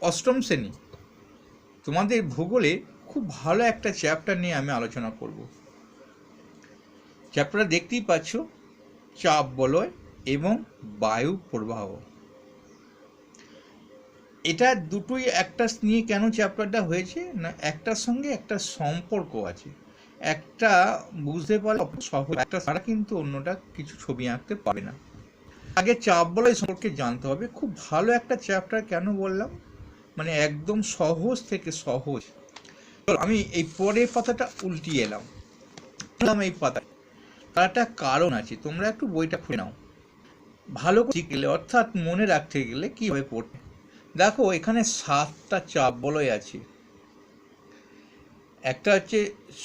অষ্টম শ্রেণি। তোমাদের ভূগোলে খুব ভালো একটা চ্যাপ্টার নিয়ে আমি আলোচনা করব। চ্যাপ্টারটা দেখতেই পাচ্ছ, চাপ বলয় এবং বায়ু প্রবাহ। এটা দুটোই একটা নিয়ে কেন চ্যাপ্টারটা হয়েছে? না, একটার সঙ্গে একটা সম্পর্ক আছে। একটা বুঝতে পারলে সহজ। একটা ছাড়া কিন্তু অন্যটা কিছু ছবি আঁকতে পারে না। আগে চাপ বলয় সম্পর্কে জানতে হবে। খুব ভালো একটা চ্যাপ্টার কেন বললাম? মানে একদম সহজ থেকে সহজ। আমি এই পরের পাতাটা উল্টিয়ে এলাম। এই পাতায়। তার একটা কারণ আছে, তোমরা একটু বইটা খুলে নাও। ভালো করে শিখলে, অর্থাৎ মনে রাখতে গেলে কীভাবে পড়তে দেখো, এখানে সাতটা চাপ বলয় আছে। একটা হচ্ছে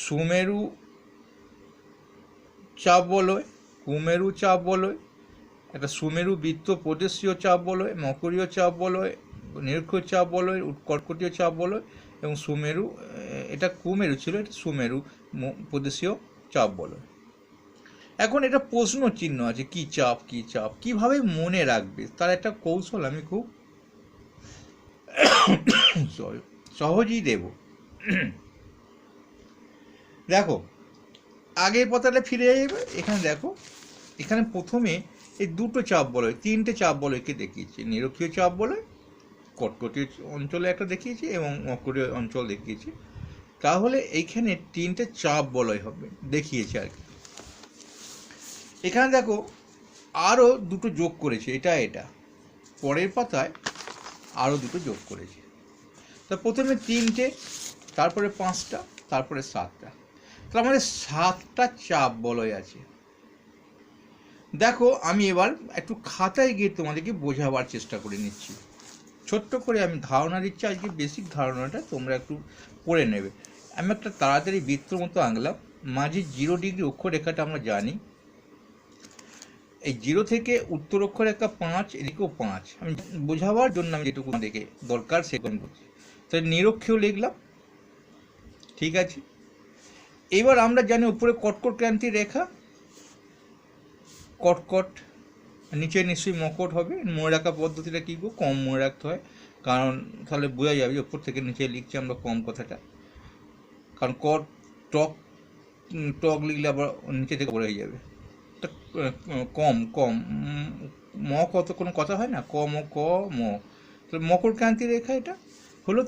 সুমেরু চাপ বলয়, কুমেরু চাপ বলয়, একটা সুমেরু বৃত্ত প্রদেশীয় চাপ বলয়, মকরীয় চাপ বলয় নিরক্ষীয় চাপ বলো কর্কটীয় চাপ বলো এবং সুমেরু এটা কুমেরু ছিল, এটা সুমেরু প্রদেশীয় চাপ বলো। এখন এটা প্রশ্ন চিহ্ন আছে, কি চাপ কি চাপ, কীভাবে মনে রাখবে? তার একটা কৌশল আমি খুব সহজেই দেব। দেখো, আগের পাতাটা ফিরে যাবে এখানে দেখো, এখানে প্রথমে এই দুটো চাপ বলয় তিনটে চাপ বলয়কে দেখিয়েছে, নিরক্ষীয় চাপ বলয় কটকটীয় অঞ্চলে একটা দেখিয়েছি এবং মকরীয় অঞ্চল দেখিয়েছি। তাহলে এইখানে তিনটে চাপ বলয় হবে, দেখিয়েছে আর কি। এখানে দেখো, আরও দুটো যোগ করেছে, এটা এটা। পরের পাতায় আরও দুটো যোগ করেছে। তা প্রথমে তিনটে, তারপরে পাঁচটা, তারপরে সাতটা। তার মানে সাতটা চাপ বলয় আছে। দেখো, আমি এবার একটু খাতায় গিয়ে তোমাদেরকে বোঝাবার চেষ্টা করে নিচ্ছি। ছোট্ট করে আমি ধারণা দিচ্ছি, আজকে বেসিক ধারণাটা তোমরা একটু পড়ে নেবে। আমি একটা তাড়াতাড়ি বৃত্তর মতো আঁকলাম। মাঝে জিরো ডিগ্রি অক্ষরেখাটা আমরা জানি। এই জিরো থেকে উত্তর অক্ষরেখা পাঁচ, এদিকেও পাঁচ। আমি বোঝাবার জন্য আমি যেটুকু দেখে দরকার সেরকম করছি। তাহলে নিরক্ষেও লিখলাম। ঠিক আছে? এবার আমরা জানি উপরে কটকট ক্রান্তি রেখা। কটকট। নিচে নিশ্চয়ই মকট হবে। মনে রাখা পদ্ধতিটা কী কম মনে রাখতে হয়। কারণ তাহলে বোঝা যাবে উপর থেকে নিচে লিখছি আমরা কম কথাটা। কারণ কট টক টক লিখলে আবার নিচে থেকে পড়ে যাবে। কম কম ম কত কোনো কথা হয় না? ক, ম ক, ম। তো মকর ক্রান্তি রেখা এটা? হলো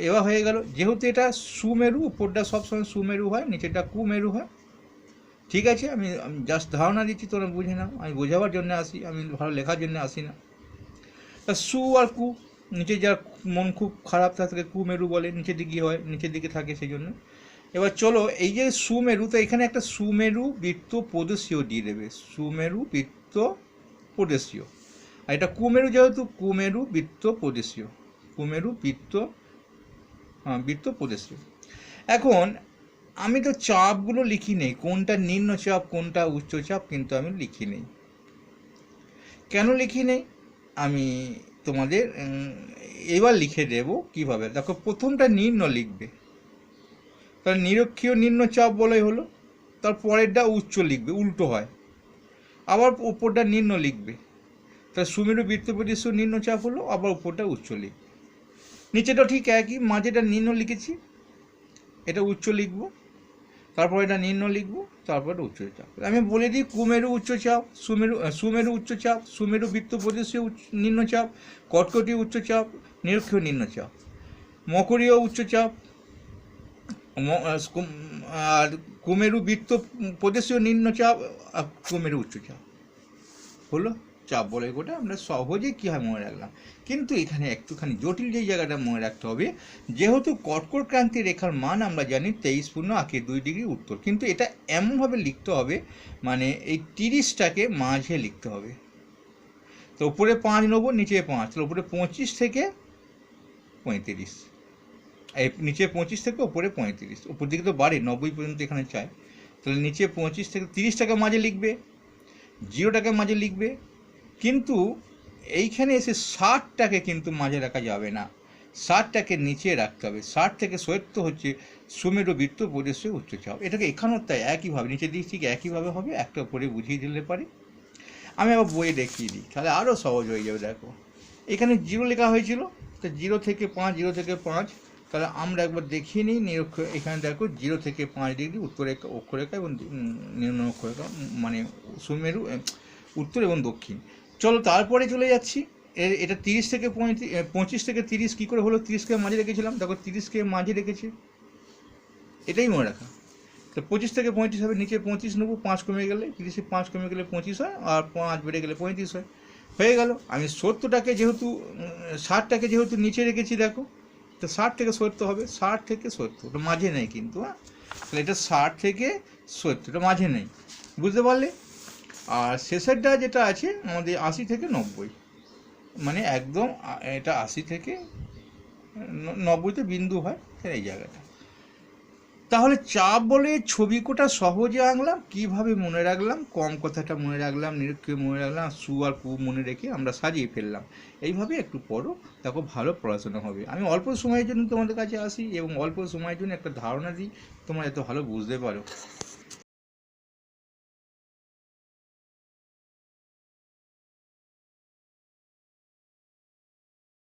এবার হয়ে গেল। যেহেতু এটা সুমেরু, উপরটা সবসময় সুমেরু হয় নিচেটা কুমেরু হয় ঠিক আছে, আমি আমি জাস্ট ধারণা দিচ্ছি, তোরা বুঝে নাও। আমি বোঝাবার জন্য আসি, আমি ভালো লেখার জন্য আসি না। তা সু আর কু, নিচে যার মন খুব খারাপ থাকে কুমেরু বলে, নিচের দিকে হয়, নিচের দিকে থাকে সেই জন্য। এবার চলো, এই যে সুমেরু তো এখানে একটা সুমেরু বৃত্ত প্রদেশীয় দিয়ে দেবে। সুমেরু বৃত্ত প্রদেশীয়। আর এটা কুমেরু যেহেতু কুমেরু বৃত্ত প্রদেশীয়। কুমেরু বৃত্ত হ্যাঁ বৃত্ত প্রদেশীয়। এখন আমি তো চাপগুলো লিখি নেই কোনটা নিম্ন চাপ, কোনটা উচ্চ চাপ কিন্তু আমি লিখি নেই কেন লিখি নেই আমি তোমাদের এবার লিখে দেব কীভাবে। দেখো, প্রথমটা নিম্ন লিখবে। তার নিরক্ষীয় নিম্ন চাপ বলাই হলো, তার পরেরটা উচ্চ লিখবে, উল্টো হয়। আবার ওপরটা নিম্ন লিখবে। তার সুমেরু বৃত্তপ্রদেশ নিম্ন চাপ হলো, আবার উপরটা উচ্চ লিখবে। নিচেটা ঠিক একই, মাঝেটা নিম্ন লিখেছি। এটা উচ্চ লিখব, তারপর এটা নিম্ন লিখব, তারপর এটা উচ্চ চাপ আমি বলে দিই কুমেরু উচ্চচাপ সুমেরু সুমেরু উচ্চচাপ সুমেরু বৃত্তপ্রদেশীয় উচ্চ নিম্নচাপ কটকটি উচ্চচাপ নিরক্ষীয় নিম্নচাপ মকরীয় উচ্চচাপ আর কুমেরু বৃত্ত প্রদেশীয় নিম্নচাপ আর কুমেরু উচ্চচাপ হলো? চাপ বলে গোটা আমরা সহজেই কী হয় মনে রাখলাম। কিন্তু এখানে একটুখানি জটিল যে জায়গাটা মনে রাখতে হবে, যেহেতু কর্কট ক্রান্তি রেখার মান আমরা জানি তেইশ পূর্ণ আঁকে দুই ডিগ্রি উত্তর। কিন্তু এটা এমনভাবে লিখতে হবে মানে এই তিরিশটাকে মাঝে লিখতে হবে। তো উপরে পাঁচ নেব, নিচে পাঁচ। তাহলে উপরে পঁচিশ থেকে পঁয়ত্রিশ। এই নিচে পঁচিশ থেকে ওপরে পঁয়ত্রিশ। উপর দিকে তো বাড়ে, নব্বই পর্যন্ত এখানে চায়। তাহলে নিচে পঁচিশ থেকে তিরিশ টাকা মাঝে লিখবে জিরো টাকা মাঝে লিখবে কিন্তু এইখানে এসে ষাটটাকে কিন্তু মাঝে রাখা যাবে না। ষাটটাকে নিচে রাখতে হবে। ষাট থেকে সত্তর হচ্ছে সুমেরু বৃত্ত প্রদেশে উচ্চচাপ এটাকে এখানেও তাই একইভাবে, নিচের দিক ঠিক একইভাবে হবে, একটা উপরে বুঝিয়ে দিলে পারে। আমি আবার বইয়ে দেখিয়ে দিই, তাহলে আরও সহজ হয়ে যাবে, দেখো। এখানে জিরো লেখা হয়েছিল, তো জিরো থেকে পাঁচ, জিরো থেকে পাঁচ, তাহলে আমরা একবার দেখিয়ে নিই, নিরক্ষ, এখানে দেখো জিরো থেকে পাঁচ ডিগ্রি উত্তরেখা, অক্ষরেখা এবং নিম্ন অক্ষরেখা মানে সুমেরু উত্তর এবং দক্ষিণ। চলো তারপরে চলে যাচ্ছি। এটা তিরিশ থেকে পঁয়ত্রিশ পঁচিশ থেকে তিরিশ, কী করে হলো? তিরিশকে মাঝে রেখেছিলাম। দেখো তিরিশকে মাঝে রেখেছি। এটাই মনে রাখা। তো পঁচিশ থেকে পঁয়ত্রিশ হবে, নিচে পঁচিশ নেব, পাঁচ কমে গেলে তিরিশে, পাঁচ কমে গেলে পঁচিশ হয়, আর পাঁচ বেড়ে গেলে পঁয়ত্রিশ হয়। হয়ে গেল। আমি সত্তরটাকে যেহেতু ষাটটাকে যেহেতু নিচে রেখেছি, দেখো, তো ষাট থেকে সত্তর হবে। ষাট থেকে সত্তর, ওটা মাঝে নেই কিন্তু হ্যাঁ? তাহলে এটা ষাট থেকে সত্তর, এটা মাঝে নেই। বুঝতে পারলে? আর শেষেরটা যেটা আছে, আমাদের আশি থেকে নব্বই। মানে একদম এটা আশি থেকে নব্বইতে বিন্দু হয় এই জায়গাটা। তাহলে চাপ বলে ছবি কোটা সহজে আঁকলাম, কীভাবে মনে রাখলাম, কম কথাটা মনে রাখলাম নিরক্ষে মনে রাখলাম, সু আর কু মনে রেখে আমরা সাজিয়ে ফেললাম। এইভাবে একটু পড়ো, দেখো ভালো পড়াশোনা হবে। আমি অল্প সময়ের জন্য তোমাদের কাছে আসি এবং অল্প সময়ের জন্য একটা ধারণা দিই, তোমরা এত ভালো বুঝতে পারো।